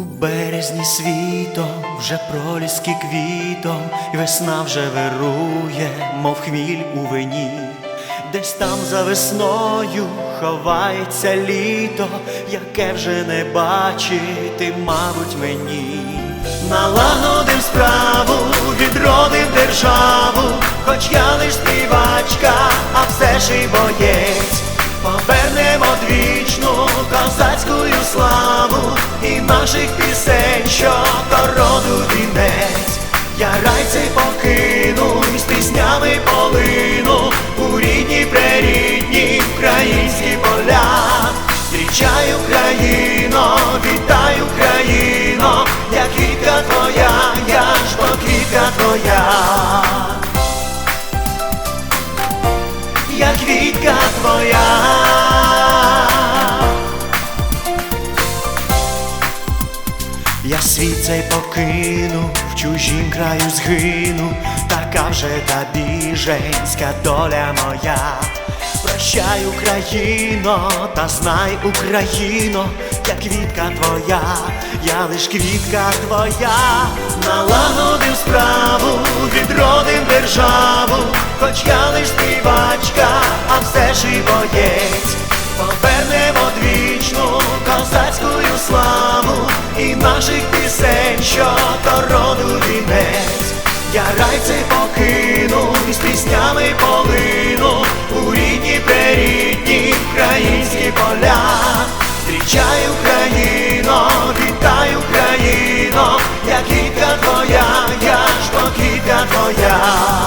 березні світом, вже проліски квітом, і весна вже вирує, мов хміль у вині, десь там за весною ховається літо, яке вже не бачити, мабуть, мені. Налагодив справу, відродив державу, хоч я лиш співачка, а все ж і боєць. Наших пісень, що до роду вінець. Я райцей покину з піснями полину у рідні прирідні українські поля. Зустрічаю країно, вітаю країно, я квітка твоя, я ж бо квітка твоя. Я квітка твоя. Я світ цей покину, в чужім краю згину, така вже та біженська доля моя. Прощай, Україно, та знай, Україно, я квітка твоя, я лиш квітка твоя, налагодив справу, відродив державу, хоч я лиш співачка, а все ж і боєць, повернемо що роду вінець. Я райцей покину і з піснями полину у рідні прирідні українські поля. Зустрічай Україно, вітаю Україно, я квітка твоя, я ж квітка твоя.